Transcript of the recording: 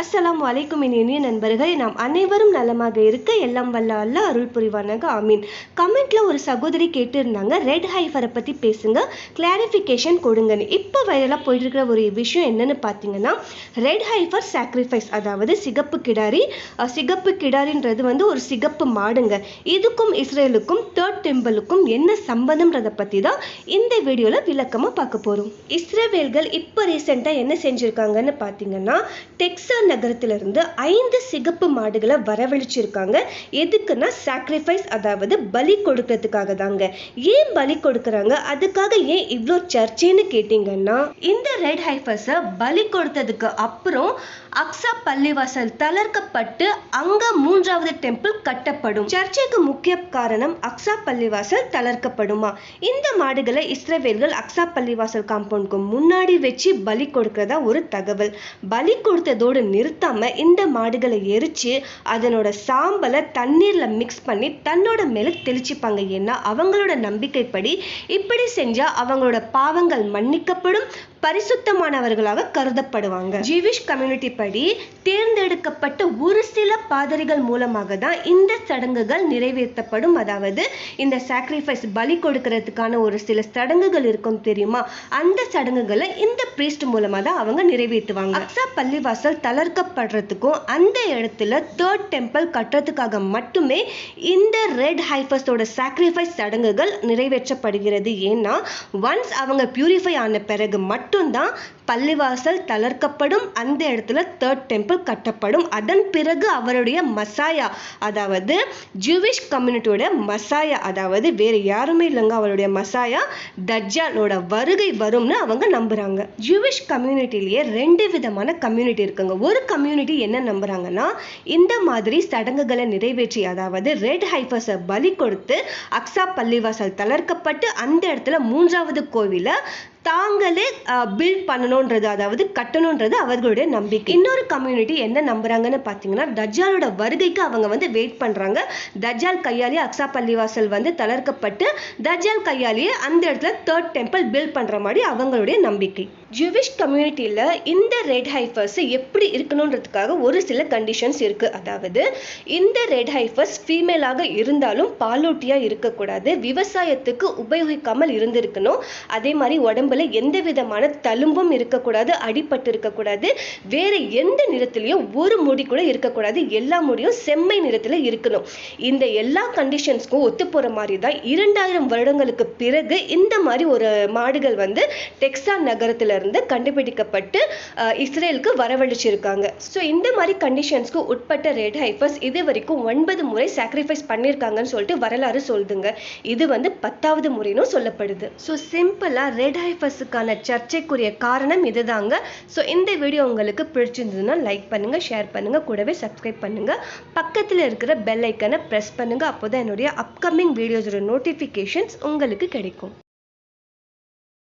அஸ்ஸலாம் வலைக்கும் என் இனிய நண்பர்கள் நாம் அனைவரும் நலமாக இருக்க எல்லாம் வல்ல அல்ல அருள் புரிவானாக ஆமீன். கமெண்ட்ல ஒரு சகோதரி கேட்டிருந்தாங்க ரெட் ஹைஃபரை பற்றி பேசுங்க கிளாரிஃபிகேஷன் கொடுங்கன்னு. இப்போ வைரலாக போயிட்டு இருக்கிற ஒரு விஷயம் என்னன்னு பார்த்தீங்கன்னா ரெட் ஹைஃபர் சாக்ரிஃபைஸ் அதாவது சிகப்பு கிடாரி சிகப்பு கிடாரின்றது வந்து ஒரு சிகப்பு மாடுங்க. இதுக்கும் இஸ்ரேலுக்கும் தேர்ட் டெம்பிளுக்கும் என்ன சம்பந்தம்ன்றதை பற்றி தான் இந்த வீடியோவில் விளக்கமாக பார்க்க போகிறோம் இஸ்ரேவேல்கள் இப்போ ரீசெண்டாக என்ன செஞ்சுருக்காங்கன்னு பார்த்தீங்கன்னா டெக்ஸா டெக்சாஸ் நகரத்திலிருந்து ஐந்து சிகப்பு மாடுகளை வரவழைச்சிருக்காங்க. எதுக்குன்னா சாக்ரிஃபைஸ் அதாவது பலி கொடுக்கறதுக்காக தாங்க ஏன் பலி கொடுக்கறாங்க? அதுக்காக ஏன் இவ்வளோ சர்ச்சைன்னு கேட்டிங்கன்னா இந்த ரெட் ஹைஃபர்ஸை பலி கொடுத்ததுக்கு அப்புறம் அக்ஸா பள்ளிவாசல் தளர்க்கப்பட்டு அங்க மூன்றாவது டெம்பிள் கட்டப்படும். சர்ச்சைக்கு முக்கிய காரணம் அக்ஸா பள்ளிவாசல் தளர்க்கப்படுமா? இந்த மாடுகளை இஸ்ரவேல்கள் அக்ஸா பள்ளிவாசல் காம்பவுண்டுக்கு முன்னாடி வச்சு பலி கொடுக்கிறதா ஒரு தகவல். பலி கொடுத்ததோடு நிறுத்தாம இந்த மாடுகளை எரிச்சு அதனோட சாம்பலை தண்ணீர்ல மிக்ஸ் பண்ணி தன்னோட மேல தெளிச்சுப்பாங்க. ஏன்னா அவங்களோட நம்பிக்கைப்படி இப்படி செஞ்சா அவங்களோட பாவங்கள் மன்னிக்கப்படும் பரிசுத்தமானவர்களாக கருதப்படுவாங்க. ஜீவிஷ் கம்யூனிட்டி படி தேர்ந்தெடுக்கப்பட்ட ஒரு சில பாதிரிகள் மூலமாக தான் இந்த சடங்குகள் நிறைவேற்றப்படும். அதாவது இந்த சாக்ரிஃபைஸ் பலி கொடுக்கறதுக்கான ஒரு சில சடங்குகள் இருக்கும் தெரியுமா? அந்த சடங்குகளை இந்த பிரீஸ்ட் மூலமா தான் அவங்க நிறைவேற்றுவாங்க. அக்ஸா பள்ளிவாசல் தளர்க்கப்படுறதுக்கும் அந்த இடத்துல தேர்ட் டெம்பிள் கட்டுறதுக்காக மட்டுமே இந்த ரெட் ஹைஃபஸோட சாக்ரிஃபைஸ் சடங்குகள் நிறைவேற்றப்படுகிறது. ஏன்னா ஒன்ஸ் அவங்க பியூரிஃபை ஆன பிறகு மட்டும்தான் பள்ளிவாசல் தளர்க்கப்படும். அந்த இடத்துல தேர்ட் டெம்பிள் கட்டப்படும். அதன் பிறகு அவருடைய மசாயா அதாவது ஜூவிஷ் கம்யூனிட்டியோட மசாயா அதாவது வேறு யாருமே இல்லைங்க அவருடைய மசாயா தஜ்ஜாலோட வருகை வரும்னு அவங்க நம்புகிறாங்க ஜூவிஷ் கம்யூனிட்டிலேயே ரெண்டு விதமான கம்யூனிட்டி இருக்குங்க. ஒரு கம்யூனிட்டி என்ன நம்புகிறாங்கன்னா இந்த மாதிரி சடங்குகளை நிறைவேற்றி அதாவது ரெட் ஹைஃபர்ஸை பலி கொடுத்து அக்ஸா பள்ளிவாசல் தளர்க்கப்பட்டு அந்த இடத்துல மூன்றாவது கோவிலை தாங்களே பில்ட் பண்ணணுன்றது அதாவது கட்டணுன்றது அவர்களுடைய நம்பிக்கை. இன்னொரு கம்யூனிட்டி என்ன நம்புறாங்கன்னு பார்த்தீங்கன்னா தஜ்ஜாலோட வருகைக்கு அவங்க வந்து வெயிட் பண்ணுறாங்க தஜ்ஜால் கையாலேயே அக்ஸா பள்ளிவாசல் வந்து தளர்க்கப்பட்டு தஜ்ஜால் கையாலேயே அந்த இடத்துல தேர்ட் டெம்பிள் பில்ட் பண்ணுற மாதிரி அவங்களுடைய நம்பிக்கை. ஜூவிஷ் கம்யூனிட்டியில் இந்த ரெட் ஹைஃபர்ஸ் எப்படி இருக்கணுன்றதுக்காக ஒரு சில கண்டிஷன்ஸ் இருக்குது அதாவது இந்த ரெட் ஹைஃபர்ஸ் ஃபீமேலாக இருந்தாலும் பாலூட்டியாக இருக்கக்கூடாது. விவசாயத்துக்கு உபயோகிக்காமல் இருந்திருக்கணும். அதே மாதிரி உடம்புல எந்த விதமான தழும்பும் இருக்கக்கூடாது அடிபட்டு இருக்கக்கூடாது. வேறு எந்த நிறத்துலையும் ஒரு முடி கூட இருக்கக்கூடாது. எல்லா முடியும் செம்மை நிறத்தில் இருக்கணும். இந்த எல்லா கண்டிஷன்ஸ்க்கும் ஒத்து போகிற மாதிரி தான் இரண்டாயிரம் வருடங்களுக்கு பிறகு இந்த மாதிரி ஒரு மாடுகள் வந்து டெக்ஸா நகரத்தில் இருந்து கண்டுபிடிக்கப்பட்டு இஸ்ரேலுக்கு வரவழைச்சிருக்காங்க. ஸோ இந்த மாதிரி கண்டிஷன்ஸ்க்கு உட்பட்ட ரெட் ஹைஃபர்ஸ் இது வரைக்கும் ஒன்பது முறை சாக்ரிஃபைஸ் பண்ணியிருக்காங்கன்னு சொல்லிட்டு வரலாறு சொல்லுதுங்க. இது வந்து பத்தாவது முறைனும் சொல்லப்படுது. ஸோ சிம்பிளாக ரெட் ஹைஃபர்ஸுக்கான சர்ச்சைக்குரிய காரணம் இதுதாங்க. ஸோ இந்த வீடியோ உங்களுக்கு பிடிச்சிருந்ததுன்னா லைக் பண்ணுங்கள் ஷேர் பண்ணுங்கள் கூடவே சப்ஸ்கிரைப் பண்ணுங்க. பக்கத்தில் இருக்கிற பெல் ஐக்கனை ப்ரெஸ் பண்ணுங்க. அப்போதான் என்னுடைய அப்கமிங் வீடியோஸோட நோட்டிஃபிகேஷன்ஸ் உங்களுக்கு கிடைக்கும்.